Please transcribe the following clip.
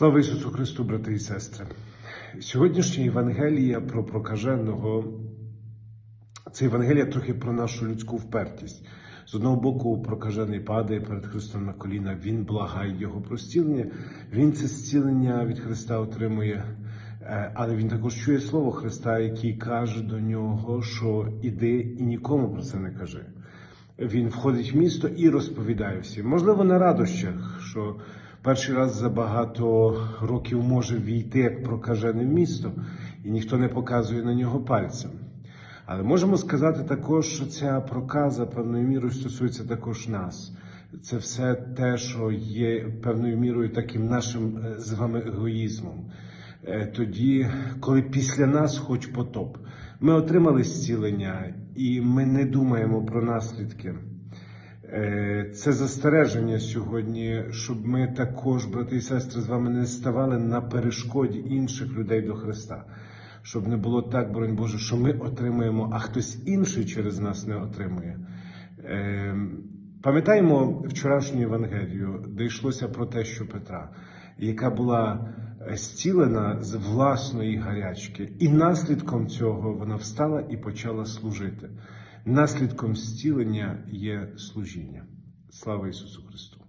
Слава Ісусу Христу, брати і сестри! Сьогоднішня Євангелія про прокаженого це Євангелія трохи про нашу людську впертість. З одного боку, прокажений падає перед Христом на коліна, він благає Його про зцілення, він це зцілення від Христа отримує, е, але він також чує слово Христа, який каже до нього, що іди і нікому про це не кажи. Він входить в місто і розповідає всім. Можливо, на радощах, що перший раз за багато років може війти як прокажене місто, і ніхто не показує на нього пальцем. Але можемо сказати також, що ця проказа певною мірою стосується також нас. Це все те, що є певною мірою таким нашим е, з вами егоїзмом. Е, Тоді, коли після нас хоч потоп, ми отримали зцілення, і ми не думаємо про наслідки. Е, Це застереження сьогодні, щоб ми також, брати і сестри, з вами не ставали на перешкоді інших людей до Христа. Щоб не було так, боронь Боже, що ми отримаємо, а хтось інший через нас не отримує. Е, Пам'ятаємо вчорашню Євангелію, де йшлося про те, що Петра, яка була е, зцілена з власної гарячки, і наслідком цього вона встала і почала служити. Наслідком зцілення є служіння. Слава Ісусу Христу!